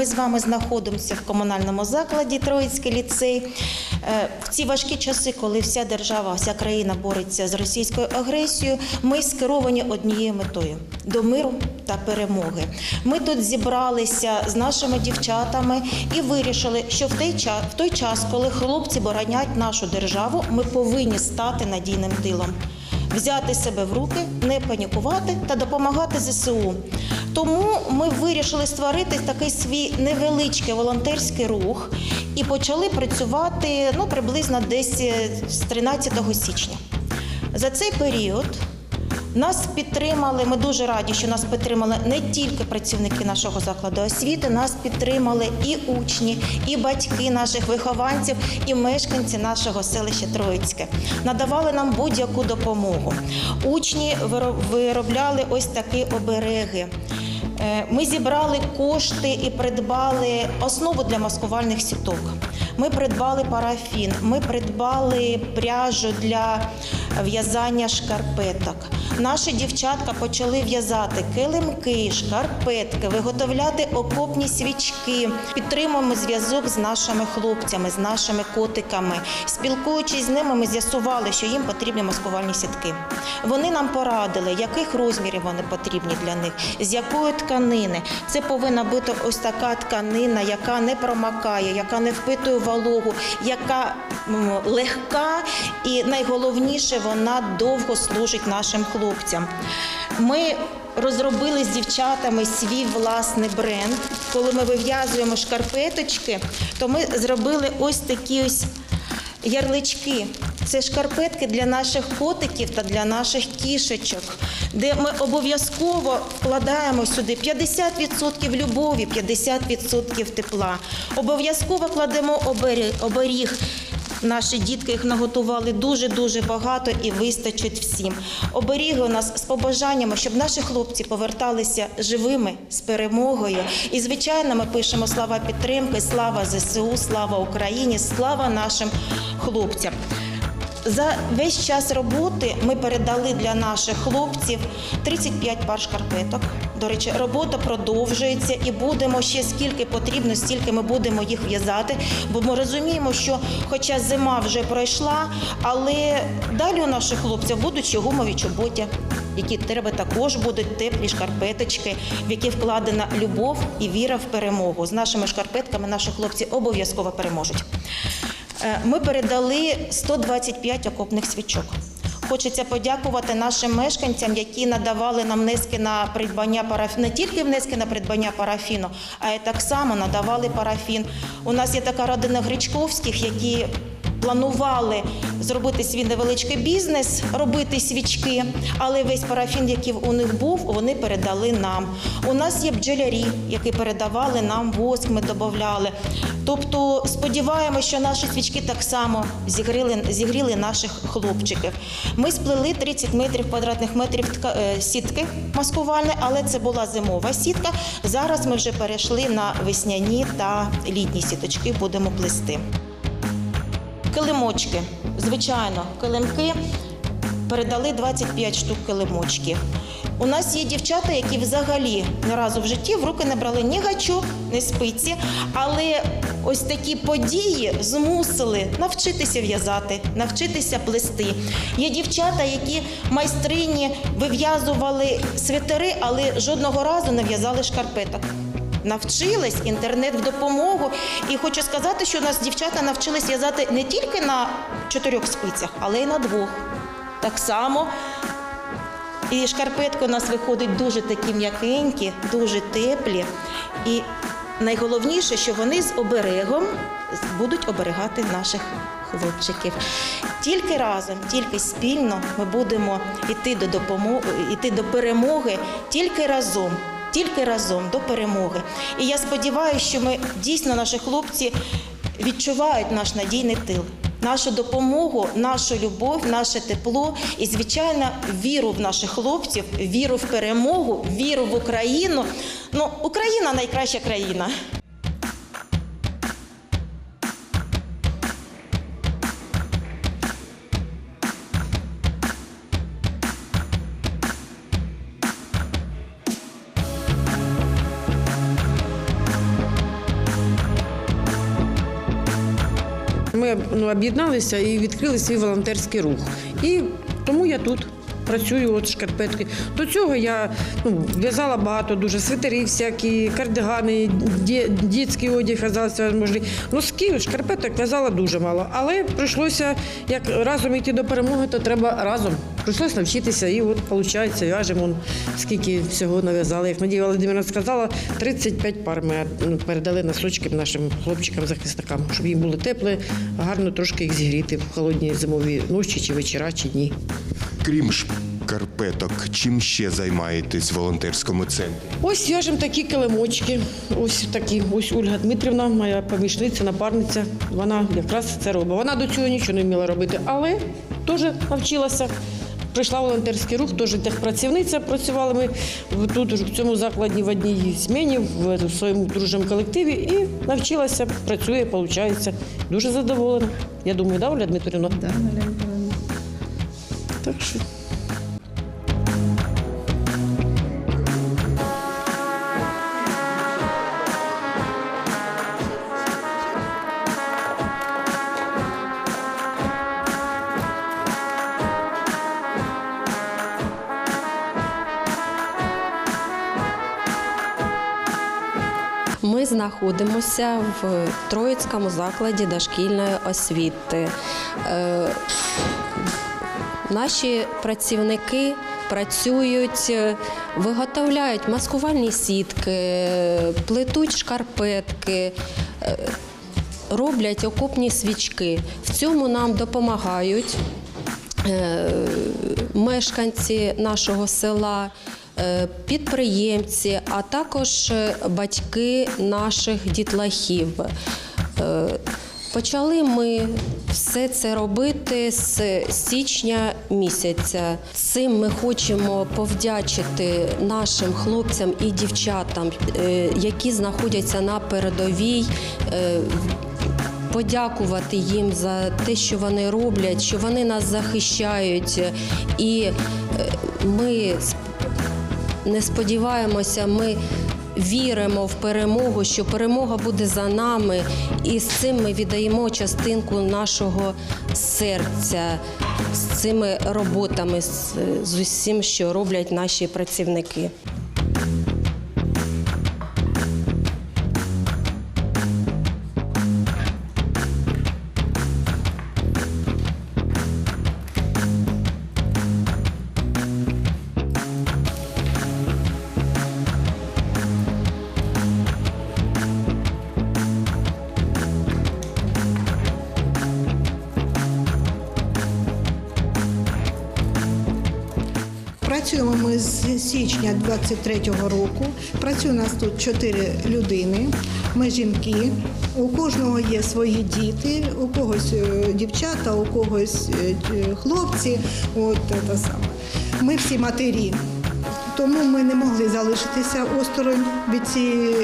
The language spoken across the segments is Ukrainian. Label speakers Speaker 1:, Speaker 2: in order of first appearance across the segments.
Speaker 1: Ми з вами знаходимося в комунальному закладі Троїцький ліцей. Е, В ці важкі часи, коли вся держава, вся країна бореться з російською агресією, ми скеровані однією метою до миру та перемоги. Ми тут зібралися з нашими дівчатами і вирішили, що в той час, в той час, коли хлопці боронять нашу державу, ми повинні стати надійним тилом. Взяти себе в руки, не панікувати та допомагати ЗСУ. Тому ми вирішили створити такий свій невеличкий волонтерський рух і почали працювати ну, приблизно десь е, з 13 січня. За цей період нас підтримали. Ми дуже раді, що нас підтримали не тільки працівники нашого закладу освіти, нас підтримали і учні, і батьки наших вихованців, і мешканці нашого селища Троїцьке. Надавали нам будь-яку допомогу. Учні виро- виробляли ось такі обереги. Е, Ми зібрали кошти і придбали основу для маскувальних сіток. Ми придбали парафін, ми придбали пряжу для в'язання шкарпеток. Наші дівчатка почали в'язати килимки, шкарпетки, виготовляти окопні свічки. Підтримуємо зв'язок з нашими хлопцями, з нашими котиками. Спілкуючись з ними, ми з'ясували, що їм потрібні маскувальні сітки. Вони нам порадили, яких розмірів вони потрібні для них, з якої тканини. Це повинна бути ось така тканина, яка не промакає, яка не впитує вологу, яка легка і найголовніше, вона довго служить нашим хлопцям. Ми розробили з дівчатами свій власний бренд. Коли ми вив'язуємо шкарпеточки, то ми зробили ось такі ось ярлички. Це шкарпетки для наших котиків та для наших кішечок, де ми обов'язково вкладаємо сюди 50% любові, 50% тепла. Обов'язково кладемо обері- оберіг. Наші дітки їх наготували дуже дуже багато і вистачить всім. Оберіги у нас з побажаннями, щоб наші хлопці поверталися живими з перемогою. І звичайно, ми пишемо слава підтримки, слава ЗСУ, слава Україні, слава нашим хлопцям. За весь час роботи ми передали для наших хлопців 35 пар шкарпеток. До речі, робота продовжується і будемо ще скільки потрібно, стільки ми будемо їх в'язати. Бо ми розуміємо, що хоча зима вже пройшла, але далі у наших хлопців будуть гумові чоботя, які треба також будуть теплі шкарпеточки, в які вкладена любов і віра в перемогу. З нашими шкарпетками наші хлопці обов'язково переможуть. Е, Ми передали 125 окопних свічок. Хочеться подякувати нашим мешканцям, які надавали нам внески на придбання парафіну, не тільки внески на придбання парафіну, а й так само надавали парафін. У нас є така родина Гречковських, які планували зробити свій невеличкий бізнес, робити свічки, але весь парафін, який у них був, вони передали нам. У нас є бджолярі, які передавали нам воск, ми додавали. Тобто сподіваємося, що наші свічки так само зігріли, зігріли наших хлопчиків. Ми сплели 30 метрів квадратних метрів тка- е, сітки маскувальної, але це була зимова сітка. Зараз ми вже перейшли на весняні та літні сіточки, будемо плести. Килимочки. Звичайно, килимки передали 25 штук килимочків. У нас є дівчата, які взагалі ні разу в житті в руки не брали ні гачок, ні спиці, але ось такі події змусили навчитися в'язати, навчитися плести. Є дівчата, які майстрині вив'язували свитери, але жодного разу не в'язали шкарпеток. Навчились інтернет в допомогу. І хочу сказати, що у нас дівчата навчились в'язати не тільки на чотирьох спицях, але й на двох. Так само. І шкарпетки у нас виходять дуже такі м'якенькі, дуже теплі. І найголовніше, що вони з оберегом будуть оберігати наших хлопчиків. Тільки разом, тільки спільно ми будемо йти до допомоги, йти до перемоги, тільки разом. Тільки разом до перемоги. І я сподіваюся, що ми дійсно наші хлопці відчувають наш надійний тил, нашу допомогу, нашу любов, наше тепло і, звичайно, віру в наших хлопців, віру в перемогу, віру в Україну. Ну, Україна найкраща країна.
Speaker 2: Ну, об'єдналися і відкрили свій волонтерський рух. І тому я тут. Працюю от шкарпетки. До цього я ну, в'язала багато дуже свитерів всякі, кардигани, дітський одяг в'язалася можливо. Носки, шкарпеток в'язала дуже мало. Але прийшлося, як разом йти до перемоги, то треба разом. Прийшлося навчитися, і от виходить, в'яжемо скільки всього нав'язали. Як Надія Володимирівна сказала, 35 пар ми ну, передали носочки нашим хлопчикам-захисникам, щоб їм було тепле, гарно трошки їх зігріти в холодні зимові ночі чи вечора, чи дні.
Speaker 3: Крім шкарпеток, чим ще займаєтесь в волонтерському центрі?
Speaker 2: Ось в'яжемо такі килимочки. Ось такі. Ось Ольга Дмитрівна, моя помічниця, напарниця. Вона якраз це робить. Вона до цього нічого не вміла робити, але теж навчилася. Прийшла волонтерський рух, теж техпрацівниця працювала ми тут в цьому закладі в одній зміні, в своєму дружньому колективі і навчилася, працює, виходить. Дуже задоволена. Я думаю, да, Оля Дмитрівна?
Speaker 4: Да.
Speaker 2: Так що.
Speaker 5: Ми знаходимося в Троїцькому закладі дошкільної освіти. Наші працівники працюють, е, виготовляють маскувальні сітки, плетуть шкарпетки, е, роблять окопні свічки. В цьому нам допомагають е, мешканці нашого села, підприємці, а також батьки наших дітлахів. Почали ми все це робити з січня місяця. Цим ми хочемо повдячити нашим хлопцям і дівчатам, е, які знаходяться на передовій. е, подякувати їм за те, що вони роблять, що вони нас захищають. І е, ми не сподіваємося, ми віримо в перемогу, що перемога буде за нами, і з цим ми віддаємо частинку нашого серця з цими роботами, з, усім, що роблять наші працівники.
Speaker 4: Працюємо ми з січня 23-го року. Працює у нас тут чотири людини. Ми жінки. У кожного є свої діти, у когось е, дівчата, у когось е, е, хлопці. От це саме. Ми всі матері. Тому ми не могли залишитися осторонь від цієї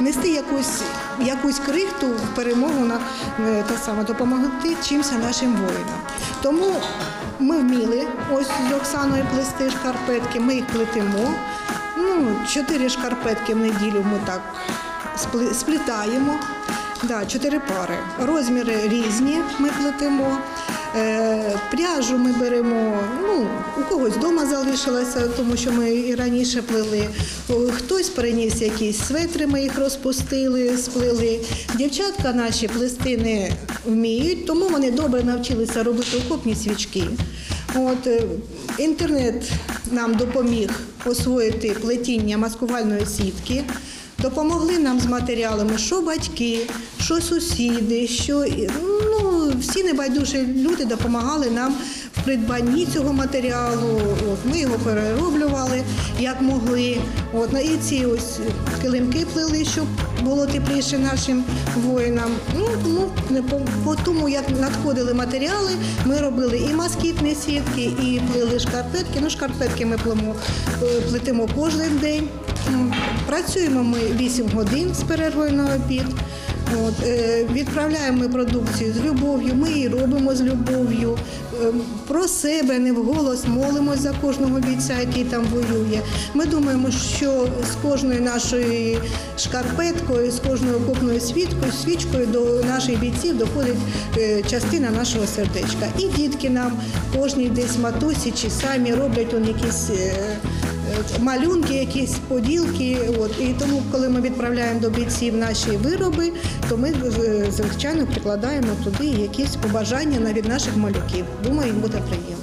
Speaker 4: нести якусь, якусь крихту в перемогу на та саме допомогти чимось нашим воїнам. Тому ми вміли ось з Оксаною плести шкарпетки, ми їх плетемо. Ну, чотири шкарпетки в неділю ми так сплітаємо. Да, чотири пари. Розміри різні ми плетемо. Е, пряжу ми беремо, ну, у когось вдома залишилося, тому що ми і раніше плели. Хтось приніс якісь светри, ми їх розпустили, сплели. Дівчатка наші плести не вміють, тому вони добре навчилися робити окопні свічки. От, е, інтернет нам допоміг освоїти плетіння маскувальної сітки. Допомогли нам з матеріалами, що батьки, що сусіди, що ну, всі небайдужі люди допомагали нам в придбанні цього матеріалу. От, ми його перероблювали як могли. От, ну, і ці ось килимки плели, щоб було тепліше нашим воїнам. Ну, не по, тому, як надходили матеріали, ми робили і москітні сітки, і плели шкарпетки. Ну, шкарпетки ми племо, е, плетемо кожен день. Працюємо ми 8 годин з перервою на обід. От, е, відправляємо ми продукцію з любов'ю, ми її робимо з любов'ю. Е, Про себе не вголос молимось за кожного бійця, який там воює. Ми думаємо, що з кожної нашої шкарпеткою, з кожною окопною свічкою, свічкою до наших бійців доходить е, частина нашого сердечка. І дітки нам кожній десь матусі чи самі роблять он якісь. Е, Малюнки, якісь поділки, от і тому, коли ми відправляємо до бійців наші вироби, то ми е, звичайно прикладаємо туди якісь побажання навіть наших малюків. Думаю, їм буде приємно.